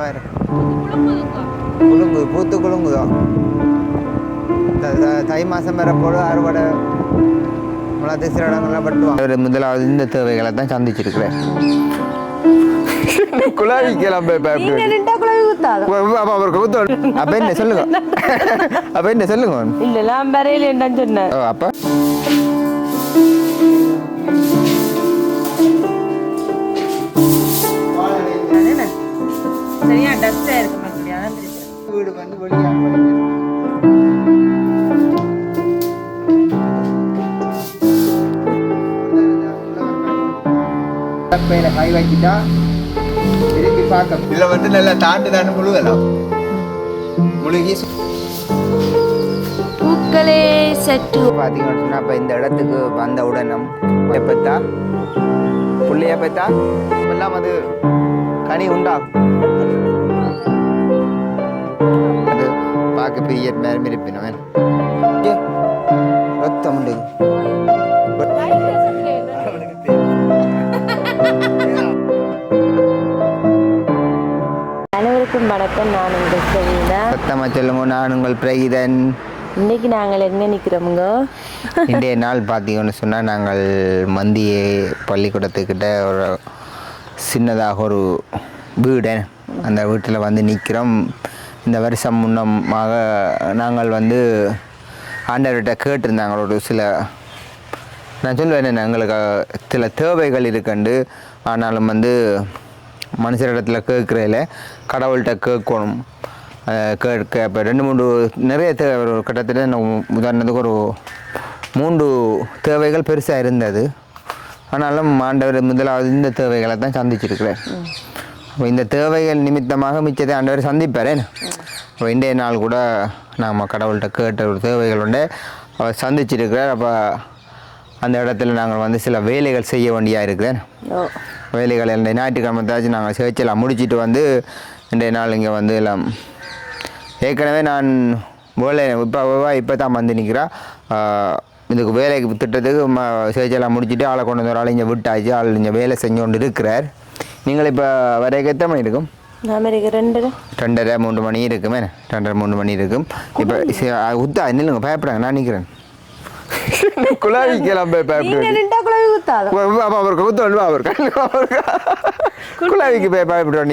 வேறு குலுங்கு பூத்து குலுங்குதோ த- மாதம் வரப்போது அறுவடை. முளாத்து சில இடங்கள்லாம் பட்டுவாங்க அவர் முதலாவது இந்த தேவைகளை தான் சந்திச்சிருக்கிறேன் குழாவிக்கலாம் அப்போ அவருக்கு குத்தோடு அப்போ என்ன சொல்லுங்க? அப்போ என்ன சொல்லுங்க? இல்ல நான் வரையில என்னன்னு சொன்னேன். அப்போ? டஸ்டா இருக்கு மறுபடியும் அதான் தெரியுது. வீடு வந்து வெளியாக கப்பையில கை வச்சுட்டா திருப்பி பார்க்க இதில் வந்து நல்லா தாண்டு தாண்டு முழுகலாம். முழுகி பூக்களே சற்று பார்த்தீங்கன்னு இப்போ இந்த இடத்துக்கு வந்த உடனும் எப்பத்தா புள்ளைய பத்தா? எல்லாம் அது கனி உண்டாகும். பார்க்க பெரிய நேரம் இருப்பினவன் ரத்தம் உண்டு. அனைவருக்கும் வணக்கம். நான் உங்கள் செவீனா. சத்தமாக சொல்லுங்க நான் உங்கள் பிரகிதன். இன்னைக்கு நாங்கள் எங்க நிக்கிறோமுங்க? இன்றைய நாள் பார்த்தீங்கன்னு சொன்னால் நாங்கள் மந்திய பள்ளிக்கூடத்துக்கிட்ட ஒரு சின்னதாக ஒரு வீடு. அந்த வீட்டில் வந்து நிற்கிறோம் இந்த வருஷம் முன்னமாக நாங்கள் வந்து ஆண்டவர்கிட்ட கேட்டிருந்தாங்க ஒரு சில நான் சொல்லுவேன் எங்களுக்கு சில தேவைகள் இருக்குண்டு. ஆனாலும் வந்து மனுஷரிடத்துல கேட்குறதில்ல கடவுள்கிட்ட கேட்கணும். கேட்க இப்போ ரெண்டு மூன்று நிறைய தேவை ஒரு கிட்டத்தட்ட உதாரணத்துக்கு ஒரு மூன்று தேவைகள் பெருசாக இருந்தது. ஆனாலும் ஆண்டவர் முதலாவது இந்த தேவைகளை தான் சந்திச்சிருக்கிறார். இந்த தேவைகள் நிமித்தமாக மிச்சத்தை ஆண்டவர் சந்திப்பார் அப்போ இன்றைய நாள் கூட நாம் கடவுள்கிட்ட கேட்ட ஒரு தேவைகள் உண்டு. அவர் சந்திச்சிருக்கிறார். அப்போ அந்த இடத்துல நாங்கள் வந்து சில வேலைகள் செய்ய வேண்டியாக இருக்கிறேன். வேலைகள் இந்த ஞாயிற்றுக்கிழமை தாச்சும் நாங்கள் சேர்ச்செல்லாம் முடிச்சிட்டு வந்து இன்றைய நாள் இங்கே வந்து எல்லாம் ஏற்கனவே நான் வேலை இப்போ இப்போ தான் வந்து நிற்கிறா இதுக்கு வேலைக்கு திட்டத்துக்கு ம சேர்ச்செல்லாம் முடிச்சுட்டு ஆளை கொண்டு வந்து ஒரு ஆள் இங்கே விட்டாச்சு. ஆள் இங்கே வேலை செஞ்சு கொண்டு இருக்கிறார். நீங்கள் இப்போ வரைக்கும் எத்தனை மணி இருக்கும்? ரெண்டரை. மூன்று மணி இருக்குமே ரெண்டரை மூணு மணி இருக்கும். இப்போ உத்தா நில்லுங்க பயப்படாங்க நான் நிற்கிறேன் குழவி அப்போ அவருக்கு குத்தம் அவருக்கு குழாவிக்கு போய் குழாவி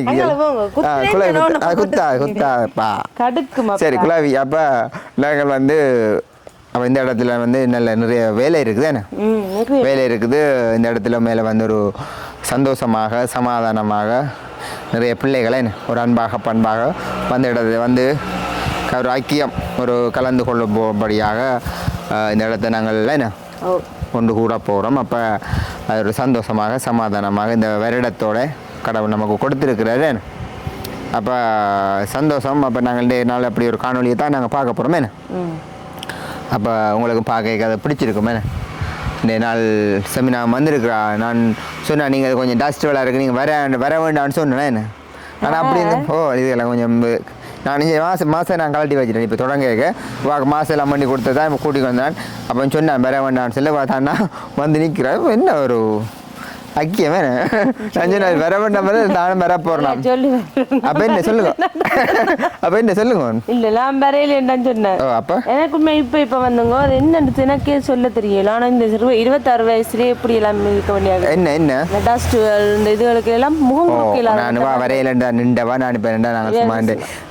சொன்னோன்னு குத்தா குத்தா குத்தாப்பா கடுக்குமா சரி குழாவி அப்போ நாங்கள் வந்து அப்போ இந்த இடத்துல வந்து நல்ல நிறைய வேலை இருக்குது என்ன? வேலை இருக்குது. இந்த இடத்துல மேலே வந்து ஒரு சந்தோஷமாக சமாதானமாக நிறைய பிள்ளைகளை ஒரு அன்பாக பண்பாக வந்த இடத்துல வந்து ஒரு ஐக்கியம் ஒரு கலந்து கொள்ளும்படியாக இந்த இடத்த நாங்கள் என்ன கொண்டு கூட போகிறோம் அப்போ அது ஒரு சந்தோஷமாக சமாதானமாக இந்த வருடத்தோட கடவுள் நமக்கு கொடுத்துருக்கிறாரு. அப்போ சந்தோஷம். அப்போ நாங்கள் இந்த நாள் அப்படி ஒரு காணொலியை தான் நாங்கள் பார்க்க போகிறோமே அப்போ உங்களுக்கு பார்க்க அதை பிடிச்சிருக்குமே. இந்த நாள் செமினா வந்திருக்கிறா. நான் சொன்னேன் நீங்கள் அது கொஞ்சம் டஸ்ட் வேலை இருக்குது நீங்கள் வர வர வேண்டாம்னு சொன்னேன் என்ன? ஆனால் அப்படி ஓ இதெல்லாம் கொஞ்சம் நான் மாதம் மாதம் நான் கழட்டி வச்சிட்டேன். இப்போ தொடங்க மாதம் எல்லாம் பண்ணி கொடுத்ததா இப்போ கூட்டிகிட்டு வந்தேன். அப்போ சொன்னேன் வர வேண்டாம்னு சொல்லி பார்த்தான்னா வந்து நிற்கிறேன் என்ன ஒரு ஐக்கியமே நான் சொன்னேன் வர வேண்டாம் வர நானும் வர சொல்லு அப்போ என்ன சொல்லுங்க? அப்போ என்ன சொல்லுங்க? இல்ல நான் வரையில என்னன்னு சொன்னேன். அப்போ? எனக்குமே இப்ப இப்ப வந்துங்க அது என்னன்னு எனக்கே சொல்ல தெரியல. ஆனா இந்த இருபத்தாறு வயசுலயே எப்படி எல்லாம் இருக்க வேண்டியது என்ன என்ன? இந்த டஸ்ட்டுகள் இந்த இதுகளுக்கு எல்லாம் முகம் நான் வா வரையிலண்டா நின்றவா? நான் இப்போ நாங்கள் சும்மா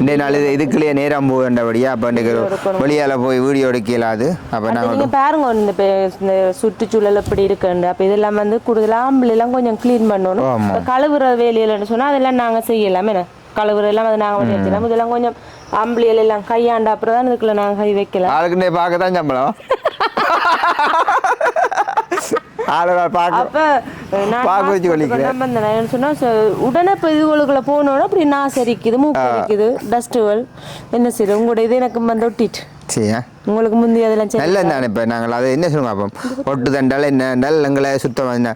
இந்த நாள் இது இதுக்குள்ளேயே நேரம் போகண்டபடியா அப்போ இன்றைக்கு வெளியால் போய் வீடியோ எடுக்க இயலாது அப்போ நீங்க பாருங்க இந்த சுற்றுச்சூழல் எப்படி இருக்குன்னு. அப்ப இதெல்லாம் வந்து கூடுதலா ஆம்பளை எல்லாம் கொஞ்சம் க்ளீன் பண்ணணும். கழுவுற வேலையிலன்னு சொன்னா அதெல்லாம் நாங்க செய்யலாம். என்ன கழுவுற எல்லாம் அது நாங்க பண்ணி வச்சிடலாம் இதெல்லாம் கொஞ்சம் ஆம்பளைகள் எல்லாம் கையாண்ட அப்புறம் தான் இதுக்குள்ள நாங்க கை வைக்கலாம். ஆளுக்குன்னே பார்க்க. தான் சம்பளம் உடனே இப்போ இதுகளுக்குள்ள போனோட அப்படி நான் சரிக்குது மூக்கு சரிக்குது டஸ்ட்டுகள் என்ன செய்யுது உங்களோட இது எனக்கு வந்து ஒட்டிட்டு. சரியா உங்களுக்கு முந்தி அதெல்லாம் சரி நல்ல தானே இப்போ நாங்கள் அதை என்ன சொல்லுவோம் அப்போ? ஒட்டு தண்டால் என்ன? நல்ல எங்களை சுத்தம் என்ன?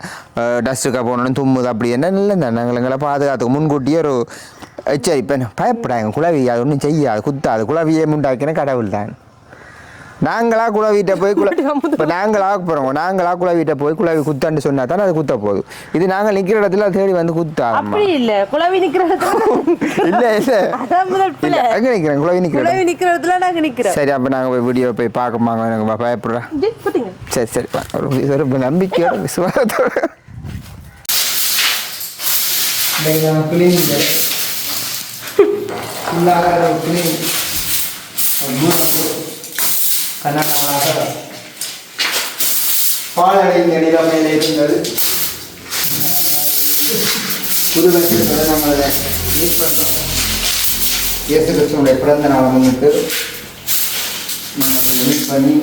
டஸ்ட்டுக்காக போகணும் தும்முது அப்படி என்ன? நல்ல தான் நாங்கள் எங்களை பாதுகாத்துக்கு முன்கூட்டியே ஒரு எச்சரிப்பேன் பயப்படாங்க குழவி அது ஒன்றும் செய்யாது குத்தாது. குழவியே முண்டாக்கின கடவுள் தான். நாங்களா குழவிட்ட போய் குழ இப்போ நாங்களா போகிறோம் நாங்களா குழவிட்ட போய் குழவி குத்தான்னு சொன்னா தான் அது குத்த போகுது. இது நாங்கள் நிற்கிற இடத்துல தேடி வந்து குத்தா அப்படி இல்ல. குழவி நிக்கிற இடத்துல இல்லை இல்லை. எங்கே நிற்கிறேன் குழவி நிற்கிறேன் குழவி நிக்கிற இடத்துல நாங்க நிக்கிறோம். சரி அப்போ நாங்கள் போய் வீடியோ போய் பார்க்கமாங்க எனக்கு பயப்படுறேன். சரி சரி. ஒரு வி- ஒரு நம்பிக்கையோட கண்ணனாக பாலடைந்த நிலைமையில் இருந்தது. புது வருஷத்தில் நாங்கள் அதை மீட் இயேசு பிறந்த நாளை முன்னிட்டு மீட் பண்ணி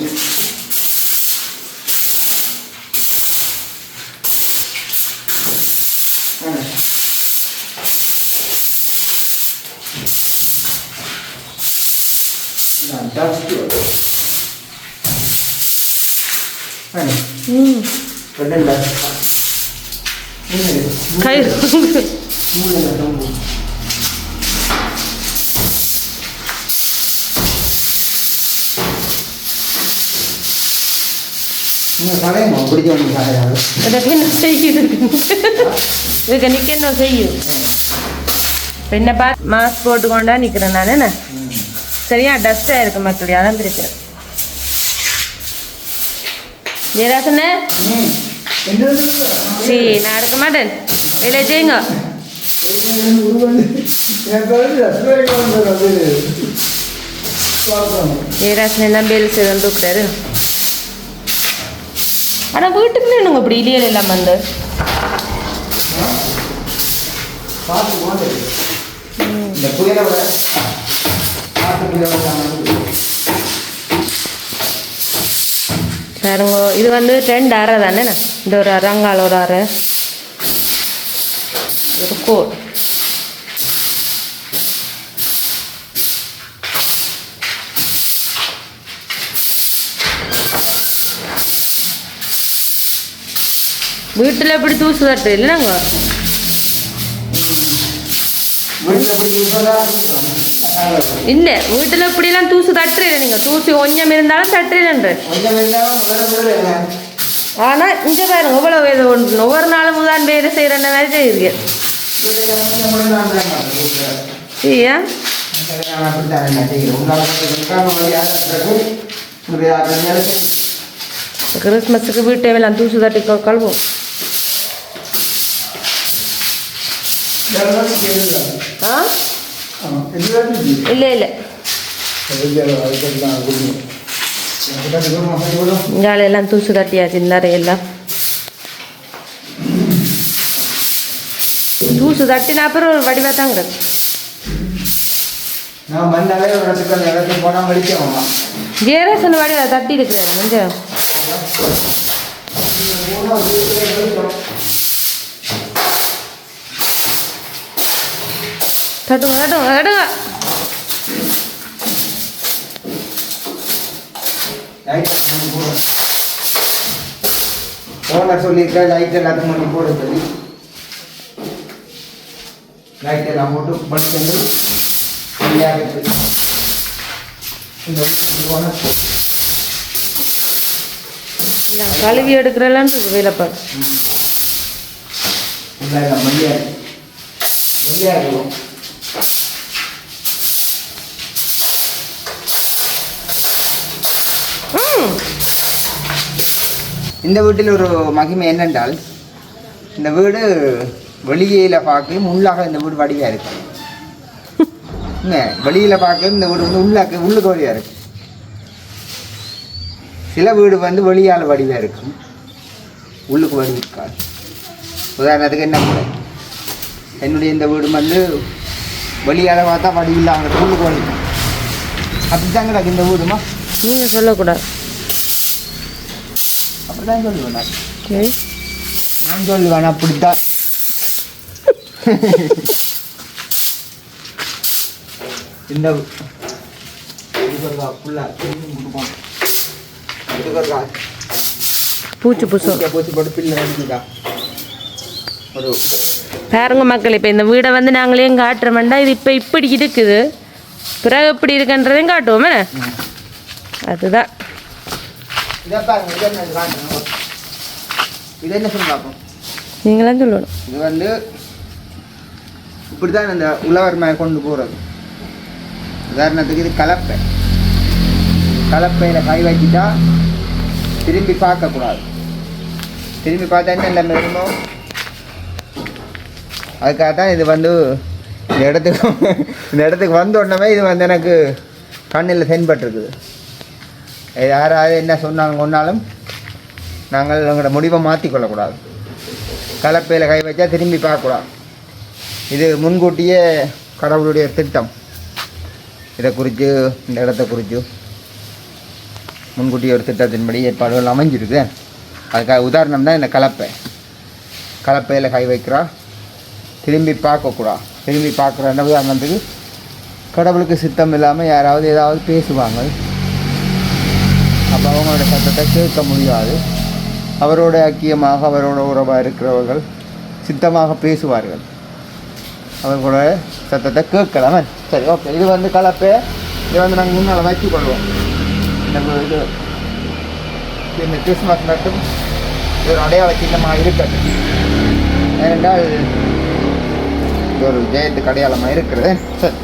நான் ஜாஸ்தி ம். ரெண்டு கை நீங்கள் கடையமா பிடிக்க வேண்டிய கடையாது இதுக்கு என்ன செய்யுது இதுக்கு நிக்க என்ன செய்யும் பெண்ணை பார்த்து மாஸ்க் போட்டு கொண்டா நிக்கிறேன் நான் சரியா டஸ்டா இருக்கு மக்கள் அதான் பிரச்சனை ஜெயராசனே சரி நான் இருக்க மாட்டேன். வெளியே செய்யுங்க ஜெயராசன் எல்லாம் பேல் செய்து கூப்பிட்டாரு ஆனால் வீட்டுக்குள்ளே என்னங்க இப்படி இலியல் எல்லாம் வந்து. பார்த்து போட்டு. இந்த புயலை விட பார்த்து புயலை பாருங்க இது வந்து ரெண்டு அரை தானே? இந்த ஒரு அரங்கால் ஒரு அரை ஒரு கோட். வீட்டில் எப்படி தூசு தட்டு இல்லைங்க? வீட்டில் இல்ல வீட்டுல இப்படி எல்லாம் தூசு தட்டுறீங்க நீங்க தூசி கொஞ்சம் இருந்தாலும் தட்டுறீன்ற ஆனா இங்க பாருங்க இவ்வளோ இது ஒன்று ஒவ்வொரு நாளும் தான் வேலை செய்கிற மாதிரி செய்யுங்க சரியா கிறிஸ்மஸுக்கு வீட்டை எல்லாம் தூசு தட்டி கொ- கழுவோம் ஆ இல்லை இல்லை இங்கால எல்லாம் தூசு தட்டியாச்சு இந்த எல்லாம் தூசு தட்டின அப்புறம் ஒரு வடிவாக தான் கிடக்கு நான் வந்தாலே ஒரு இடத்துக்கு அந்த இடத்துக்கு போனால் வலிக்கும் ஜேரசன் வடிவாக தட்டி இருக்கிறேன் கொஞ்சம் தட்டுங்க லைட் போடுறேன் ஓனர் சொல்லியிருக்கேன் லைட் எல்லாத்துக்கும் பண்ணி போட சொல்லி. லைட் எல்லாம் போட்டு வந்து ஃப்ரீயாக இருக்குது இந்த கழுவி எடுக்கிறலான்னு வேலைப்பாடு இல்லை இல்லை மல்லியாக மல்லியாக இருக்கும் இந்த வீட்டில் ஒரு மகிமை என்னென்றால் இந்த வீடு வெளியில் பார்க்க உள்ளாக இந்த வீடு வடிவாக இருக்கு. என்ன? வெளியில் பார்க்க இந்த வீடு வந்து உள்ளாக்க உள்ளுக்கு வழியாக இருக்கு. சில வீடு வந்து வெளியால் வடிவாக இருக்கும் உள்ளுக்கு வடி இருக்காது. உதாரணத்துக்கு என்ன கூட என்னுடைய இந்த வீடு வந்து வெளியால் பார்த்தா வடிவில்லாங்க உள்ளுக்கு வழி அப்படிதான் கிடக்கு இந்த வீடுமா? நீங்கள் சொல்லக்கூடாது. அப்படிதான் சொல்லுவேன் நான் சரி நான் சொல்லுவேன் அப்படித்தான் இந்த பூச்சி ஒரு பாருங்க மக்கள் இப்போ இந்த வீடை வந்து நாங்களே காட்டுறோம்டா இது இப்போ இப்படி இருக்குது. பிறகு எப்படி இருக்குன்றதையும் காட்டுவோமே அதுதான். இதை பாருங்க இது இது காட்டுங்க. இது என்ன சொல்லி பார்ப்போம்? நீங்களாம் சொல்லணும். இது வந்து இப்படி தான் இந்த உழவர் மேலே கொண்டு போகிறது உதாரணத்துக்கு இது கலப்பை. கலப்பையில் கை வச்சுட்டா திரும்பி பார்க்கக்கூடாது திரும்பி பார்த்தா என்ன வருமோ? அதுக்காக தான் இது வந்து இந்த இடத்துக்கு இந்த இடத்துக்கு வந்த உடனே இது வந்து எனக்கு கண்ணில் தென்பட்டிருக்குது. யாராவது என்ன சொன்னாங்க ஒன்றாலும் நாங்கள் எங்களோட முடிவை மாற்றிக்கொள்ளக்கூடாது. கலப்பையில் கை வச்சா திரும்பி பார்க்கக்கூடாது. இது முன்கூட்டியே கடவுளுடைய திட்டம். இதை குறித்து இந்த இடத்த குறித்து முன்கூட்டிய ஒரு திட்டத்தின்படி ஏற்பாடுகள் அமைஞ்சிருக்கு. அதுக்காக உதாரணம் தான் இந்த கலப்பை. கலப்பையில் கை வைக்கிறா திரும்பி பார்க்கக்கூடாது திரும்பி பார்க்குற உதாரணத்துக்கு கடவுளுக்கு சித்தம் இல்லாமல் யாராவது ஏதாவது பேசுவாங்க. அப்போ அவங்களோட சத்தத்தை கேட்க முடியாது. அவரோட ஐக்கியமாக அவரோட உறவாக இருக்கிறவர்கள் சித்தமாக பேசுவார்கள். அவர்களோட சத்தத்தை கேட்கலாமே. சரி ஓகே. இது வந்து கலப்பை. இது வந்து நாங்கள் முன்னால் வச்சு கொள்வோம் இந்த இது இந்த கிறிஸ்மஸ் மட்டும் ஒரு அடையாள சின்னமாக இருக்கட்டும் ஏனென்றால் இது ஒரு ஜெயத்துக்கு அடையாளமாக இருக்கிறது. சரி.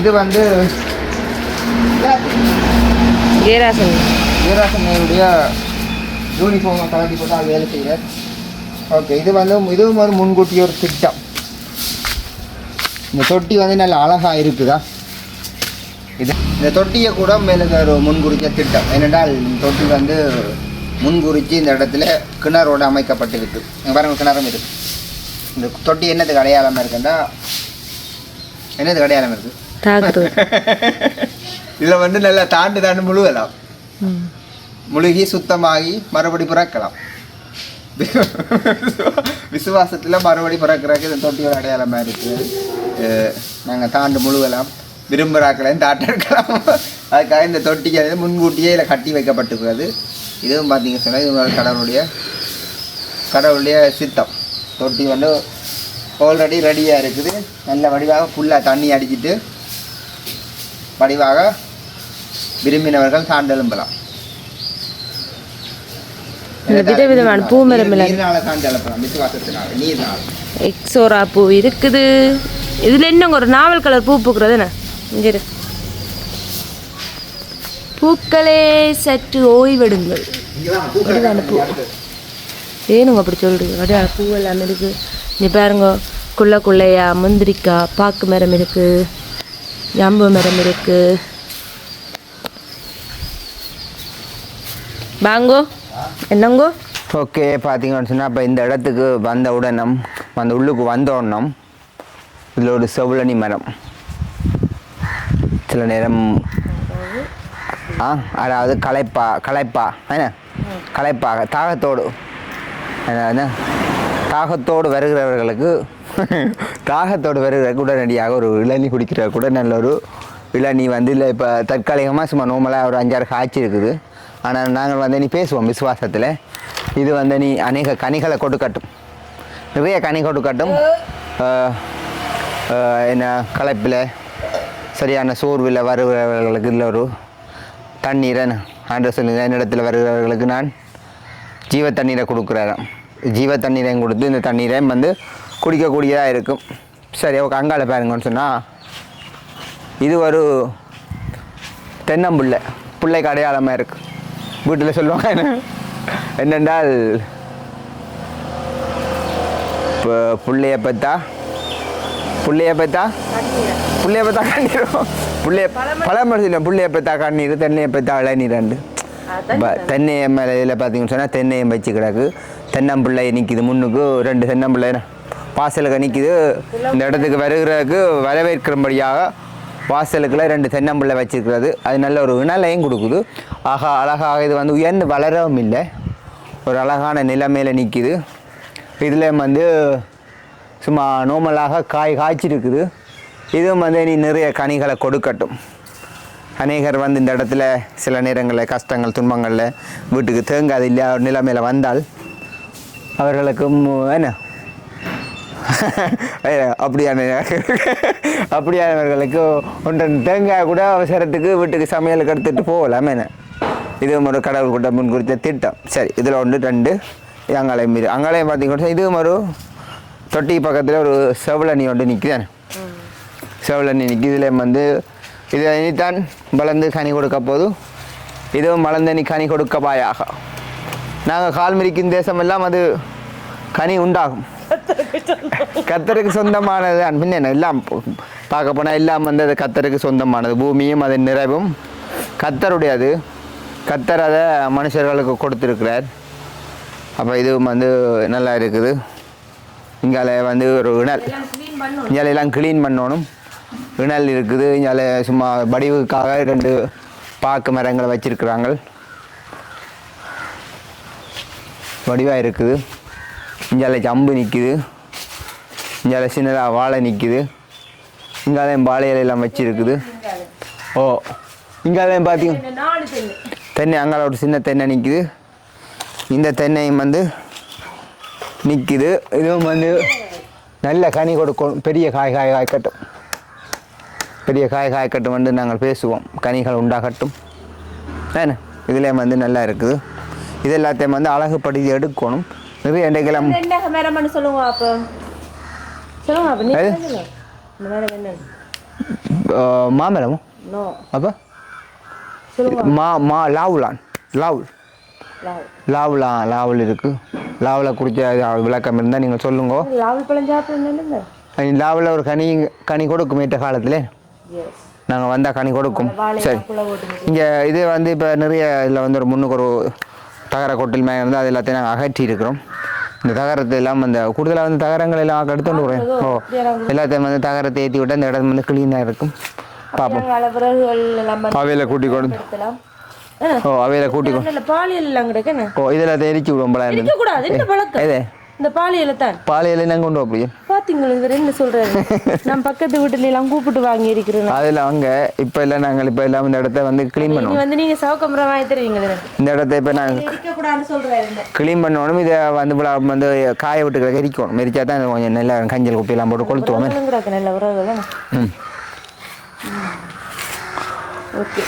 இது வந்து ஜெயராசன். வீராசனுடைய யூனிஃபார்மை கலட்டி போட்டு அது வேலை செய்கிறார் ஓகே இது வந்து இதுவும் ஒரு முன்கூட்டிய ஒரு திட்டம். இந்த தொட்டி வந்து நல்ல அழகாக இருக்குதா? இது இந்த தொட்டியை கூட மேலே ஒரு முன்குறிச்ச திட்டம். ஏனென்றால் இந்த தொட்டி வந்து முன்குறிச்சு இந்த இடத்துல கிணறோடு அமைக்கப்பட்டிருக்கு. இங்க பாருங்க கிணறும் இருக்கு. இந்த தொட்டி என்னத்துக்கு அடையாளமாக இருக்குன்னா என்னதுக்கு அடையாளம் இருக்குது இதில் வந்து நல்லா தாண்டு தாண்டு முழுகலாம். முழுகி சுத்தமாகி மறுபடி பிறக்கலாம். விசுவாசத்தில் மறுபடி பிறக்கிறதுக்கு இந்த தொட்டியோட அடையாளமாக இருக்குது நாங்கள் தாண்டு முழுகலாம். விரும்புகிறாக்களையும் எடுக்கலாம். அதுக்காக இந்த தொட்டிக்கு முன்கூட்டியே இதில் கட்டி வைக்கப்பட்டிருக்கிறது. இதுவும் பார்த்தீங்க சொன்னால் இது கடவுளுடைய கடவுளுடைய சித்தம். தொட்டி வந்து ஆல்ரெடி ரெடியாக இருக்குது. நல்ல வடிவாக ஃபுல்லாக தண்ணி அடிச்சிட்டு வடிவாக விரும்பினவர்கள் இந்த விதவிதமான பூ நீர்னால தாண்டெலும்பலாம் விசுவாசத்தினால. நீர்னால எக்ஸோரா பூ இருக்குது. இதில் இன்னும் ஒரு நாவல் கலர் பூ பூக்கிறது என்ன? இங்கே பூக்களே சற்று ஓய்வெடுங்கள். அடிதான பூ. ஏனுங்க அப்படி சொல்றீங்க அடியான பூ எல்லாம் இருக்கு. நீ பாருங்க. குள்ள குள்ளையா முந்திரிக்காய் பாக்கு மரம் இருக்கு. ஜம்பு மரம் இருக்கு. வாங்கோ என்னங்கோ? ஓகே பார்த்தீங்கன்னு சொன்னால் இப்போ இந்த இடத்துக்கு வந்த உடனம் அந்த உள்ளுக்கு வந்த உடனம் இதில் ஒரு செவ்வளனி மரம். சில நேரம் ஆ அதாவது களைப்பா களைப்பா என்ன? களைப்பாக தாகத்தோடு. என்ன தாகத்தோடு வருகிறவர்களுக்கு தாகத்தோடு வருகிறவர்களுக்கு உடனடியாக ஒரு இளநீ குடிக்கிற கூட நல்ல ஒரு இளநீ வந்து இல்லை இப்போ தற்காலிகமாக சும்மா நோமலாக ஒரு அஞ்சாறு காய்ச்சி இருக்குது. ஆனால் நாங்கள் வந்து நீ பேசுவோம் விசுவாசத்தில். இது வந்து நீ அநேக கனிகளை கொடுக்கட்டும் நிறைய கனி கொடுக்கட்டும் என்ன களைப்பில் சரியான சோர்வில் வருகிறவர்களுக்கு இல்லை ஒரு தண்ணீரை ஆண்டு சொல்லுங்க என்னிடத்தில் வருகிறவர்களுக்கு நான் ஜீவ தண்ணீரை கொடுக்குறேன் ஜீவ தண்ணீரையும் கொடுத்து இந்த தண்ணீரையும் வந்து குடிக்கக்கூடியதாக இருக்கும். சரி ஓகே அங்கால பாருங்கன்னு சொன்னால் இது ஒரு தென்னம்புள்ளை. பிள்ளைக்கு அடையாளமாக இருக்குது வீட்டில் சொல்லுவாங்க என்ன? என்னென்றால் இப்போ பிள்ளைய பார்த்தா பிள்ளைய பார்த்தா புள்ளைய பார்த்தா கண்ணீரும் புள்ளைய பழமொழி இல்லை புள்ளைய பார்த்தா கண்ணீர் தென்னையை பார்த்தா இளநீரண்டு தென்னைய மேலே இதில் பார்த்தீங்கன்னு சொன்னால் தென்னையும் வச்சு கிடக்கு. தென்னம்பிள்ளை நிற்கிது முன்னுக்கு ரெண்டு தென்னம்பிள்ளை வாசலுக்கு நிற்கிது இந்த இடத்துக்கு வருகிறதுக்கு வரவேற்கிறபடியாக வாசலுக்குள்ள ரெண்டு தென்னம்பிள்ளை வச்சிருக்கிறது. அது நல்ல ஒரு இணலையும் கொடுக்குது. ஆகா அழகாக இது வந்து உயர்ந்து வளரவும் இல்லை. ஒரு அழகான நிலைமையில் நிற்கிது இதில் வந்து சும்மா நோமலாக காய் காய்ச்சிருக்குது. இதுவும் வந்து நீ நிறைய கனிகளை கொடுக்கட்டும். அநேகர் வந்து இந்த இடத்துல சில நேரங்களில் கஷ்டங்கள் துன்பங்களில் வீட்டுக்கு தேங்காது இல்லையா நிலைமையில் வந்தால் அவர்களுக்கும் என்ன? அப்படியான அப்படியானவர்களுக்கு ஒன்றன் தேங்காய் கூட அவசரத்துக்கு வீட்டுக்கு சமையலுக்கு எடுத்துகிட்டு போகலாம் என்ன? இதுவும் ஒரு கடவுள் கூட்டம் முன் குறித்த திட்டம். சரி இதில் ஒன்று ரெண்டு. அங்காலயம் மீது. அங்காலயம் பார்த்தீங்கன்னா இதுவும் ஒரு தொட்டி பக்கத்தில் ஒரு செவலணி ஒன்று நிற்குதானே செவலணி நிற்கி இதில் வந்து இது இனித்தான் வளர்ந்து கனி கொடுக்க போது இதுவும் வளர்ந்து நீ கனி கொடுக்க பாயாக நாங்கள் கால் மிதிக்கும் தேசமெல்லாம் அது கனி உண்டாகும். கத்தருக்கு சொந்தமானது என்ன? எல்லாம் பார்க்க போனால் எல்லாம் வந்து அது கத்தருக்கு சொந்தமானது. பூமியும் அதன் நிறைவும். கத்தருடையது. கத்தர் அதை மனுஷர்களுக்கு கொடுத்துருக்கிறார். அப்போ இதுவும் வந்து நல்லா இருக்குது. இங்கால வந்து ஒரு இணல். இங்காலையெல்லாம் எல்லாம் க்ளீன் பண்ணணும். இணல் இருக்குது. இங்கால சும்மா வடிவுக்காக ரெண்டு பாக்கு மரங்களை வச்சிருக்கிறாங்க. வடிவாக இருக்குது. இங்கால ஜம்பு நிற்குது இங்கால சின்னதாக வாழை நிற்குது இங்காலையும் வாழை இலையெல்லாம் வச்சிருக்குது. ஓ இங்காலையும் பார்த்தீங்க நாலு தென்னை. அங்கால ஒரு சின்ன தென்னை நிற்குது இந்த தென்னையும் வந்து நிற்குது இதுவும் வந்து நல்ல கனி கொடுக்கும். பெரிய காய் காய் காய்க்கட்டும் பெரிய காய் காய்க்கட்டும் வந்து நாங்கள் பேசுவோம். கனிகள் உண்டாகட்டும். ஏன்னு இதில் வந்து நல்லா இருக்குது. இது எல்லாத்தையும் வந்து அழகுப்படுத்தி எடுக்கணும். நிறைய இன்றைக்கெல்லாம் என்ன மேரம்னு சொல்லுங்க அப்போ சொல்லுங்க அப்போ நீங்க எது? சொல்லுங்க இந்த மேடம் என்ன நோ அப்போ மா மா லாவுலான் லாவுல் லாவ் லாவுலா லாவல் இருக்குது லாவில் குடிச்ச விளக்கம் இருந்தால் நீங்கள் சொல்லுங்க லாவல் பழம் சாப்பிடுங்க லாவில் ஒரு கனி கனி கொடுக்கும் ஏற்ற காலத்தில் நாங்கள் வந்தால் கனி கொடுக்கும் சரி இங்கே இது வந்து இப்போ நிறைய இதில் வந்து ஒரு முன்னுக்கு ஒரு தகர கொட்டில் மேலே இருந்து அது எல்லாத்தையும் நாங்கள் அகற்றி இருக்கிறோம் இந்த தகரத்தை எல்லாம் அந்த கூடுதலாக வந்து தகரங்கள் எல்லாம் எடுத்துட்டு வரேன் ஓ எல்லாத்தையும் வந்து தகரத்தை ஏற்றி விட்டு அந்த இடம் வந்து க்ளீனாக இருக்கும். பார்ப்போம். அவையில் கூட்டி கொண்டு ஓ அவையில் கூட்டி கொண்டு பாலியல் ஓ இதில் எரிச்சு விடுவோம் இது இந்த பாலியல தான். பாலையில் நாங்கள் கொண்டு போய் இவர் என்ன சொல்றாரு? நான் பக்கத்து வீட்டுல எல்லாம் கூப்பிட்டு வாங்கி இருக்கிறேன் அதில் அவங்க இப்போ இல்லை நாங்கள் இப்போ எல்லாம் இந்த இடத்த வந்து க்ளீன் பண்ணுவோம். வந்து நீங்க சவுக்கம்பரம் வாங்கி தருவீங்களே இந்த இடத்த இப்போ இந்த க்ளீன் பண்ணணும். இதை வந்து வந்து காய விட்டு எரிக்கணும். எரிச்சா தான் கொஞ்சம் நல்லா கஞ்சல் குப்பியெல்லாம் போட்டு கொளுத்துவோம். நல்ல விறகுகள் ம். ஓகே.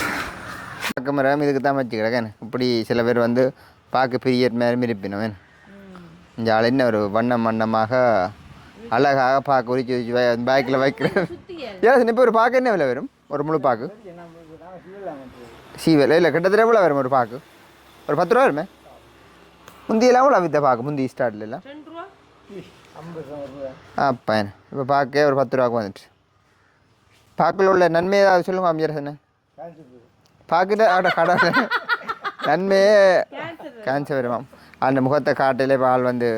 பார்க்க மரம் இதுக்கு தான் வச்சு கிடக்கேன் இப்படி சில பேர் வந்து பார்க்க பிரியர் மாதிரி இருப்பினவன் இந்த ஆள் என்ன ஒரு வண்ணம் வண்ணமாக அழகாக பார்க்க உரிச்சு உரிச்சு பேக்கில் வைக்கிறேன். ஏன் சின்ன பேர் பார்க்க என்ன விலை வரும்? ஒரு முழு பாக்கு? சீவல் இல்லை கிட்டத்தட்ட எவ்வளோ வரும் ஒரு பாக்கு? ஒரு பத்து ரூபா வருமே? முந்தியெல்லாம் எவ்வளோ வித்த பாக்கு முந்தி ஸ்டார்ட்ல எல்லாம்? ஆ பையன். இப்போ பார்க்க ஒரு பத்து ரூபாக்கு வந்துட்டு பாக்கில் உள்ள நன்மை ஏதாவது சொல்லுங்க அம்ஜர் சொன்ன பாக்கில் ஆட. கடை நன்மையே கேன்சர் வருமாம் அந்த முகத்தை காட்டிலே இப்போ ஆள் வந்து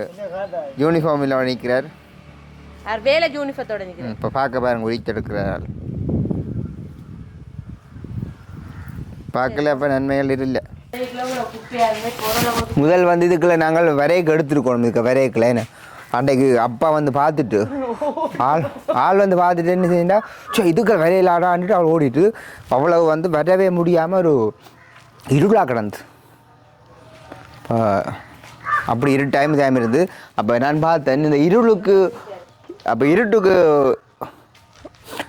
யூனிஃபார்மில் நிற்கிறார் அவர் வேலை யூனிஃபத்தோட நிக்கிறேன் இப்போ பார்க்க பாருங்க உரிச்செடுக்கிறார் ஆள் பார்க்கல அப்போ நன்மைகள் இல்லை. முதல் வந்து இதுக்குள்ள நாங்கள் வரையக்கு எடுத்துருக்கோம் இதுக்கு வரையக்கில் என்ன? அன்றைக்கு அப்பா வந்து பார்த்துட்டு ஆள் ஆள் வந்து பார்த்துட்டு என்ன செய்யண்டா சோ இதுக்கு வரையில் ஆடான்ட்டு அவள் ஓடிட்டு அவ்வளவு வந்து வரவே முடியாமல் ஒரு இருளாக கிடந்து. அப்படி இரு டைம் டைம் இருந்து அப்போ நான் பார்த்தேன் இந்த இருளுக்கு அப்போ இருட்டுக்கு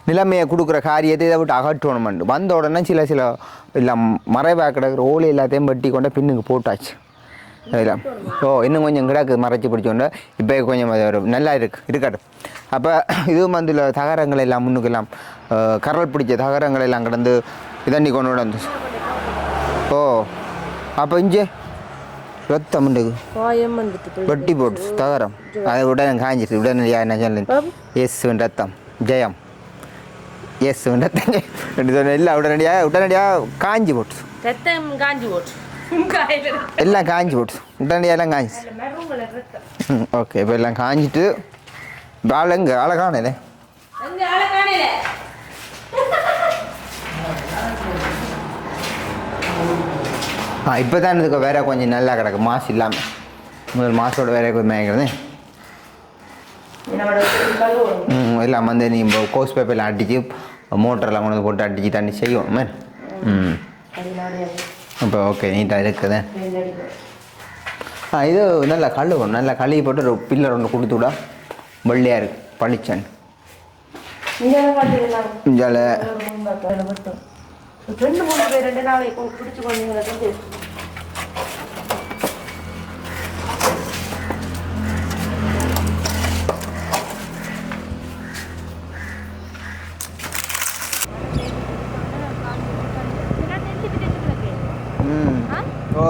நிலைமையை கொடுக்குற காரியத்தை இதை விட்டு அகற்றணுமெண்டு வந்த உடனே சில சில இல்லை மறைவாக கிடக்கிற ஓலை எல்லாத்தையும் வெட்டி கொண்டு பின்னுக்கு போட்டாச்சு. அதில் ஓ இன்னும் கொஞ்சம் கிடக்கு மறைச்சி பிடிச்சோண்டு. இப்போ கொஞ்சம் நல்லா இருக்கு இருக்கட்டும். அப்போ இதுவும் வந்து தகரங்கள் எல்லாம் முன்னுக்கெல்லாம் கரல் பிடிச்ச தகரங்கள் எல்லாம் கிடந்து இதண்ணி கொண்டு வந்து ஓ அப்போ இங்கே ரத்தம் உண்டு வெட்டி போட்டு தகரம் அதை உடனே காஞ்சிட்டு உடனடியாக என்ன சொல்லுங்க எஸ் ரத்தம் ஜெயம் எஸ் ரத்தம் ரெண்டு சொன்ன எல்லாம் உடனடியாக உடனடியாக காஞ்சி போட்டு ரத்தம் காஞ்சி போட்டு எல்லாம் காஞ்சி போட்டு உடனடியாக எல்லாம் காஞ்சி ஓகே இப்போ எல்லாம் காஞ்சிட்டு இப்போ ஆள் எங்கே ஆளை காணலே அங்க ஆள காணல ஆ இப்போ தான் இதுக்கு வேற கொஞ்சம் நல்லா கிடக்கு. மாசு இல்லாமல் முதல் மாசோட வேற கொஞ்சம் ம் எல்லாம் வந்து நீ கோஸ் பேப்பர்லாம் அடித்து மோட்டர்லாம் கொண்டு வந்து போட்டு அடித்து தண்ணி செய்வோம் மேம் ம். இப்போ ஓகே நீட்டாக இருக்குது ஆ இது நல்லா கழுவும் நல்லா கழுவி போட்டு ஒரு பில்லர் ஒன்று கொடுத்து விடா. வெள்ளையாக இருக்கு பளிச்சன் இஞ்சால ரெண்டு மூணு பேர் ரெண்டு நாளை பிடிச்சி கொண்டீங்க ம். ஓ.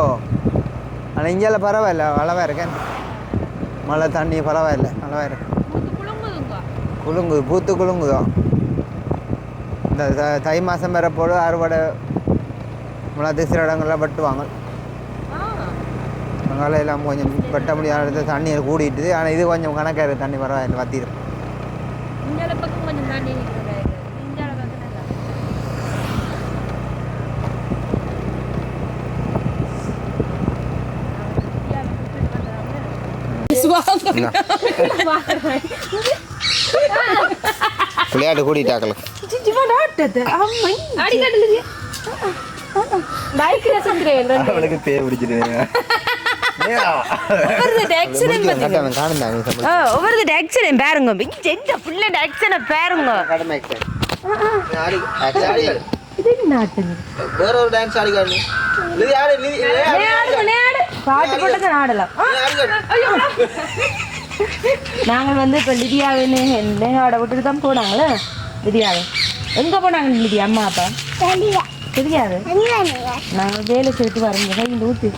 ஆனால் இங்கெல்லாம் பரவாயில்ல அளவாக இருக்கேன். மழை தண்ணி பரவாயில்ல அளவாக இருக்கு குலுங்குது பூத்து குலுங்குதோ? இந்த த- தை மாதம் வரப்போது அறுவடை மிளகு சில இடங்கள்லாம் வெட்டுவாங்க. அங்கால எல்லாம் கொஞ்சம் வெட்ட முடியாத இடத்துல தண்ணி கூடிட்டுது. ஆனால் இது கொஞ்சம் கணக்காக இருக்குது தண்ணி பரவாயில்ல நல்லா விளையாட்டு கூட்டிட்டாக்கல அவளுக்கு பேர் பிடிச்சிட்டு காணுந்தா ஒவ்வொரு ஆக்சிடென்ட் பாருங்க எந்த புள்ள ஆக்சிடென்ட் பாருங்க வேற ஒரு டான்ஸ் ஆடிக்காரு பாட்டு போட்டு ஆடலாம். நாங்கள் வந்து இப்போ லிதியாவின்னு நேஹாவோட விட்டுட்டு தான் போனாங்களே லிதியாவை எங்கே போனாங்க லிதியா அம்மா அப்பா? தெரியாது. நாங்கள் வேலை செய்துட்டு வரோங்க இந்த ஊற்றி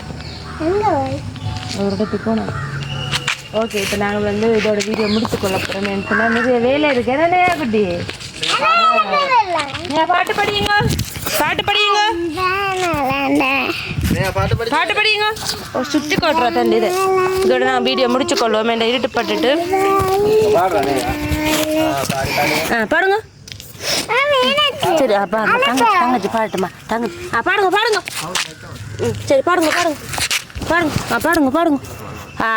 ஒரு இடத்துக்கு போனோம் ஓகே இப்போ நாங்கள் வந்து இதோட வீடியோ முடிச்சு கொள்ள போகிறோம் சொன்னால் நிறைய வேலை இருக்கு. என்ன குட்டி? பாட்டு படியுங்க. பாட்டு படியுங்க. பாட்டு படி பாட்டு படியுங்க. ஒரு சுற்றி கொட்டுறா தண்டி இது. இதோட நான் வீடியோ முடிச்சு கொள்வோம் என்ன இருட்டு பட்டுட்டு பாடுறானே ஆ பாடுங்க சரி அப்பா தங்க தங்கச்சி பாடட்டுமா தங்க ஆ பாடுங்க பாடுங்க. சரி பாடுங்க பாடுங்க. பாடுங்க ஆ பாடுங்க பாடுங்க. ஆ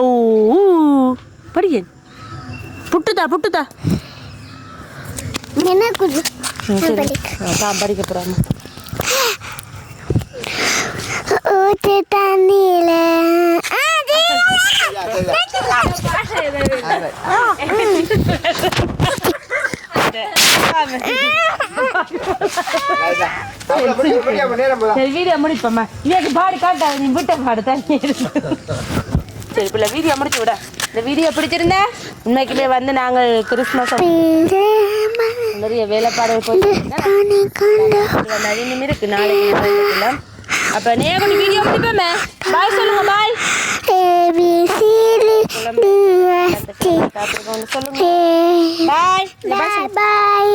ஊ. படிங்க. புட்டுதா புட்டுதா. சரி. ஆ, பா படிக்க போகிறாமா ஊத்து தண்ணியில. சரி வீடியோ முடிப்போம்மா எனக்கு பாடி காட்டாது நீ விட்ட பாடு தண்ணி சரி பிள்ளை வீடியோ முடிச்சு விட இந்த வீடியோ பிடிச்சிருந்தா உண்மைக்குமே வந்து நாங்கள் கிறிஸ்மஸ் நிறைய வேலைப்பாடுகள் போயிட்டு நவீனம் இருக்கு நாளைக்கு நாளைக்கு அப்ப நீங்க கொஞ்சம் வீடியோ முடிப்போமே பாய் சொல்லுங்க பாய் சொல்லுங்க. பாய் பாய் பாய்